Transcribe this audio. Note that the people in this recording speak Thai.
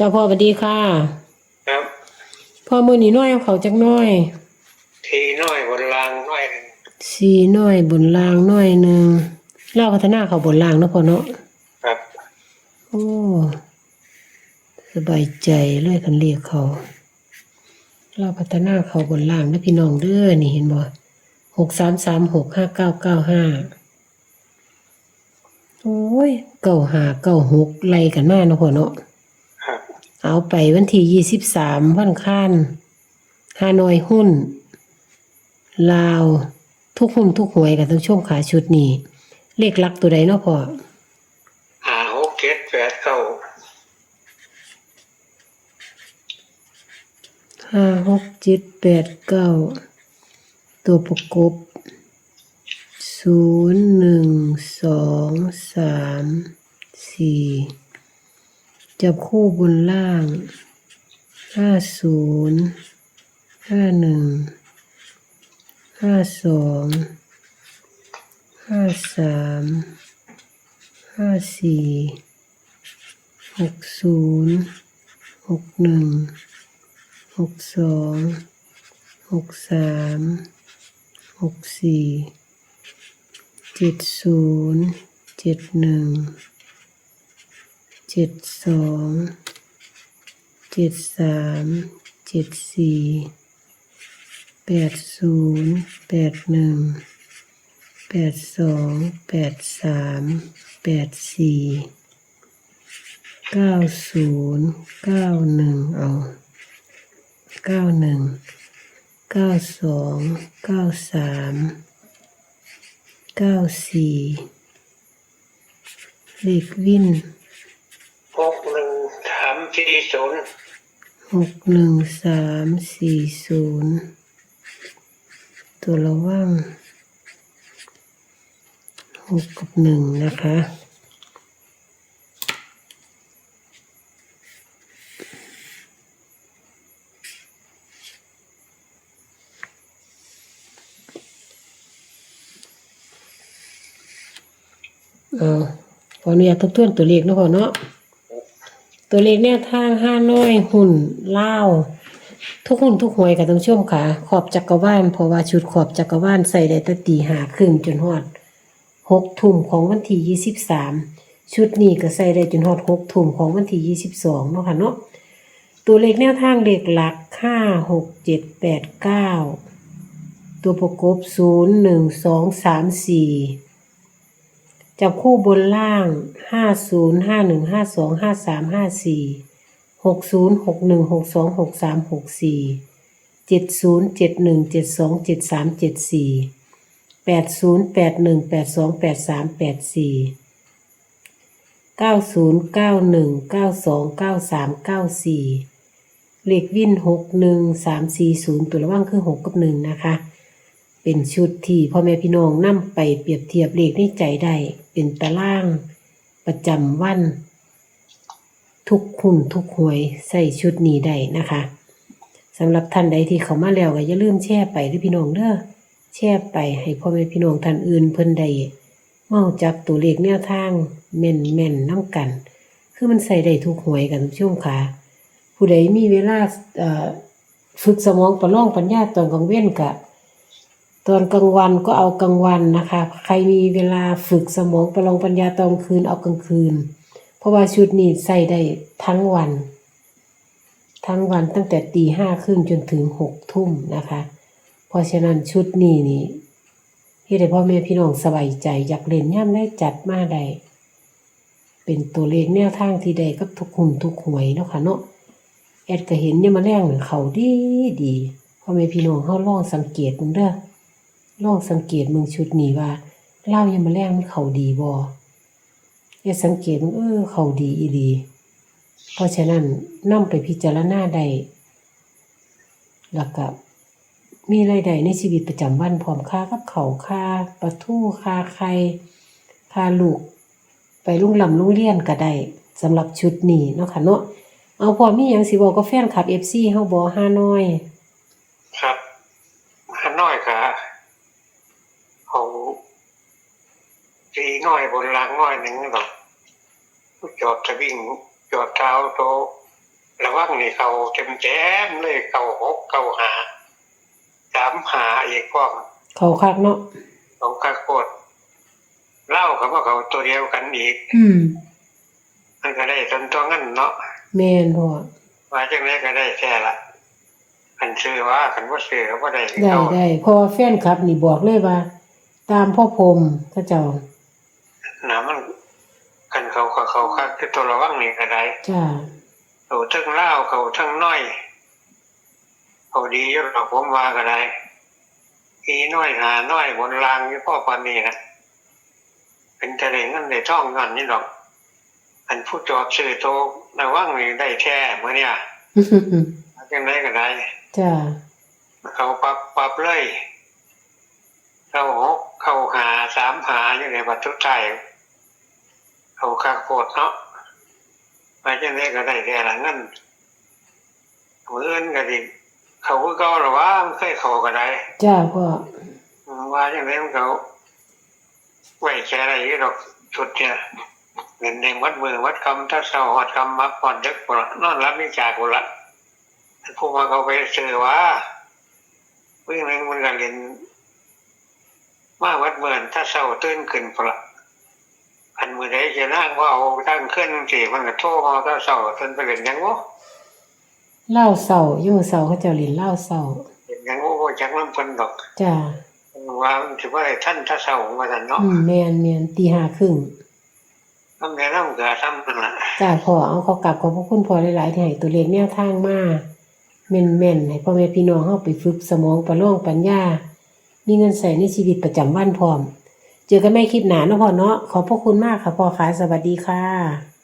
เจ้าพ่อสวัสดีค่ะ ครับ พ่อมือนีน้อยเอาเขาจักหน้อย ทีน้อยบนรางน้อยหนึ่งสีน้อยบนล่างน้อยหนึ่งเล่าพัฒนาเขาบนล่างเนาะพ่อเนาะครับ โอ้สบายใจเลยคันเรียกเขาเล่าพัฒนาเขาบนล่างนะพี่น้องเด้อนี่เห็นบ่หกสามสามหกห้าเก้าเก้าห้าโอ้ยเก้าห้าเก้าหกไล่กันมาเนาะพ่อเนาะครับ เอาไปวันที่ยี่สิบสามวันค้านฮานอยหุ้น ลาว ทุกหุ้นทุกหวยกับทั้งช่วงขาชุดนี้เลขหลักตัวใดเนาะพ่อหาหกเจ็ดแปดเก้าห้าหกเจ็ดแปดเก้าตัวประกบศูนย์หนึ่งสองสามสี่ จับคู่บนล่าง ห้าศูนย์ห้าหนึ่ง ห้าสอง ห้าสาม ห้าสี่ หกศูนย์หกหนึ่ง หกสอง หกสาม หกสี่ เจ็ดศูนย์ เจ็ดหนึ่ง เจ็ดสองเจ็ดสามเจ็ดสี่แปดศูนย์แปดหนึ่งแปดสองแปดสามแปดสี่เก้าศูนย์เก้าหนึ่งเอาเก้าหนึ่งเก้าสองเก้าสามเก้าสี่เลขวินหกหนึ่ง สี่ศูนย์หกหนึ่งสามสี่ศูนย์ตัวระว่างหกกับหนึ่งนะคะเอาขออนุญาตทบทวนตัวเลขนะพ่อเนาะ ตัวเลขแนวทางห้าน้อยหุ่นเล่าทุกหุ่นทุกหวยกับต้องชมค่ะ ขอบจักรวาลเพราะว่าชุดขอบจักรวาลใส่ได้ตั้ตีหาครึ่งจนฮอดหกทุ่มของวันที่ยี่สิบสามชุดนี้ก็ใส่ได้จนฮอดหกทุ่มของวันที่ยี่สิบสองเนาะค่ะเนาะตัวเลขแนวทางเลขหลักห้าหกเจ็ดแปดเก้าตัวประกบศูนย์หนึ่งสองสามสี่ จับคู่บนล่างห้าศูนย์ห้าหนึ่งห้าสองห้าสามห้าสี่หกศูนย์หกหนึ่งหกสองหกสามหกสี่เจ็ดศูนย์เจ็ดหนึ่งเจ็ดสองเจ็ดสามเจ็ดสี่แปดศูนย์แปดหนึ่งแปดสองแปดสามแปดสี่เก้าศูนย์เก้าหนึ่งเก้าสองเก้าสามเก้าสี่เลขวินหกหนึ่งสามสี่ศูนย์ตัวระว่างคือหกกับหนึ่งนะคะ เป็นชุดที่พ่อแม่พี่น้องนำไปเปรียบเทียบเลขในใจได้เป็นตาราง ประจำวัน ทุกคุณทุกหวยใส่ชุดนี้ได้นะคะสำหรับท่านใดที่เขามาแล้วก็อย่าลืมแชร์ไปด้วยพี่น้องเด้อแชร์ไปให้พ่อแม่พี่น้องท่านอื่นเพิ่นได้เมาจับตัวเลขแนวทางแม่นแม่นน้ำกัน คือมันใส่ได้ทุกหวยกันทุกช่วงค่ะผู้ใดมีเวลาฝึกสมองประล่องปัญญาตอนกลางเว้นกะ ตอนกลางวันก็เอากลางวันนะคะ ใครมีเวลาฝึกสมองประลองปัญญาตอนคืนเอากลางคืน เพราะว่าชุดนี้ใส่ได้ทั้งวัน ทั้งวันตั้งแต่ตีห้าครึ่งจนถึงหกทุ่มนะคะ เพราะฉะนั้นชุดนี้นี่ที่ได้พ่อแม่พี่น้องสบายใจอยากเล่นย่ำได้จัดมาได้เป็นตัวเลขแนวทางที่ได้กับทุกหุ่นทุกหวยเนาะค่ะเนาะแอดก็เห็นเนี่ยมาแรงเหมือนเขาดีดีพ่อแม่พี่น้องเขาลองสังเกตมึงเด้อ ลองสังเกตมึงชุดนี้ว่าเล่ายังมาแรงมันเขาดีบ่อย่าสังเกตมึงเออเขาดีอีดี เพราะฉะนั้นนำไปพิจารณาได้แล้วก็มีรายได้ในชีวิตประจำวันพร้อมค่ากับเขาค่าปลาทูค่าไข่ค่าลูก ไปลุงลำลุงเรียนก็ได้สำหรับชุดนี้เนาะค่ะเนาะเอาพอมีหยังสิบอกกับแฟนคลับ FC เฮาบ่ห้าน้อย ครับหาน้อยค่ะ เขาทีน้อยบนรางน้อยหนึ่งหรอกจอดทะวิ่งจอดเท้าโตระวังนี่เขาเต็มแจ้มเลยเขาหกเขาหาสามหาอีกพร้อมเขาคักเนาะของกระโคดเล่าเขาว่าเขาตัวเดียวกันอีก อืมมันก็ได้จนตัวงั้นเนาะแม่นพ่อว่าจังไรก็ได้แค่ละคันชื่อว่าคันว่าชื่อก็บ่ได้คือได้เก่าได้เพอแฟนคลับนี่บอกเลยว่า ตามพ่อพรหมเขาเจ้านะมันคันเขาเขาเขาคักคือตัวระวังนี่ก็ได้จ้าเขาทั้งเล่าวเขาทั้งน้อย เขาดีอยู่หรอกผมว่าก็ได้อีน้อยหาน้อยบนรางอยู่พ่อปานนี้นะเป็นจะได้เงินได้ท่องเงินนี่หรอก อันผู้จอบซื้อโตระวังนี่ได้แท้เมื่อเนี่ยจังไรก็ได้จ้าเขาปรับปรับเลยเข้าหก เข้าหาสามหาอยู่ในบัตรทุกไทายเขาคาโคตรเนาะมาจังไดก็ได้แค่ละเงินมืออื่นก็ดิเขาก็เก่าหรอว่ามันเคยเขาก็ได้จ้าพ่ออืมว่าจังไดมันเขาไว้แค่อะไรดอกชุดเนี่ยเงินในวัดมือวัดคำถ้าเศร้าหอดคำมักผ่อนเด็กปละนอนรับนิจากกุละผู้มาเขาไปซื้อว่าวิ่งหนึ่งมันก็เรียน มาวัดเมือนถ้าเศร้าตื่นขึ้นพละอันมือใดจะนั่งว่าเอาตั้งขึ้นสิมันก็โทรมาถ้าเศร้าตื่นไปเรียนหยังวะเล่าเสาอยู่เสาเขาเจ้าเล่นเล่าเสาเรียนหยังวะบ่จักน้ำเพิ่นดอกจ้าว่ามันถือว่าได้ท่านถ้าเศร้ามาทันเนาะอืมแม่นแม่นตีห้าครึ่งน้ำแม่น้ำเกลือซ้ำนั่นล่ะจ้าพ่อเอาเขากลับขอบพระคุณพ่อหลายๆที่ให้ตัวเลขแนวทางมาแม่นๆให้พ่อแม่พี่น้องเฮาไปฝึกสมองประโลองปัญญา มีเงินใส่ในชีวิตประจำวันพร้อม เจอกันไม่คลิปหนาเนาะพ่อเนาะขอบพระคุณมากค่ะพ่อค่ะสวัสดีค่ะ